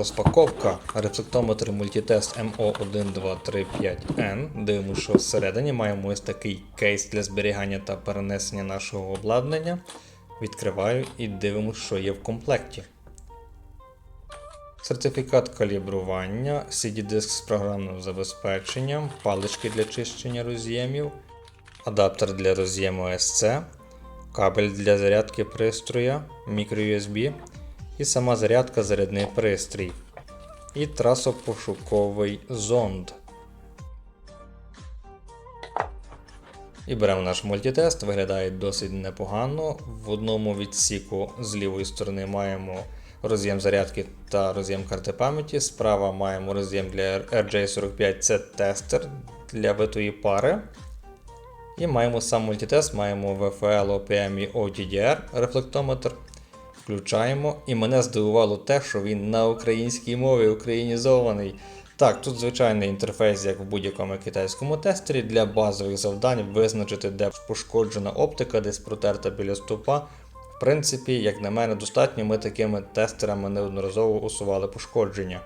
Розпаковка. Рефлектометр мультитест MO1235N. Дивимося, що всередині маємо ось такий кейс для зберігання та перенесення нашого обладнання. Відкриваю і дивимося, що є в комплекті. Сертифікат калібрування, CD-диск з програмним забезпеченням, палички для чищення роз'ємів, адаптер для роз'єму SC, кабель для зарядки пристроя, microUSB і сама зарядка зарядний пристрій. І трасопошуковий зонд. І беремо наш мультитест, виглядає досить непогано. В одному відсіку з лівої сторони маємо роз'єм зарядки та роз'єм карти пам'яті. Справа маємо роз'єм для RJ45, це тестер для витої пари. І маємо сам мультитест, маємо VFL, OPM і OTDR рефлектометр. Включаємо. І мене здивувало те, що він на українській мові українізований. Так, тут звичайний інтерфейс, як в будь-якому китайському тестері, для базових завдань визначити, де пошкоджена оптика, десь протерта біля стопа. В принципі, як на мене, достатньо, ми такими тестерами неодноразово усували пошкодження.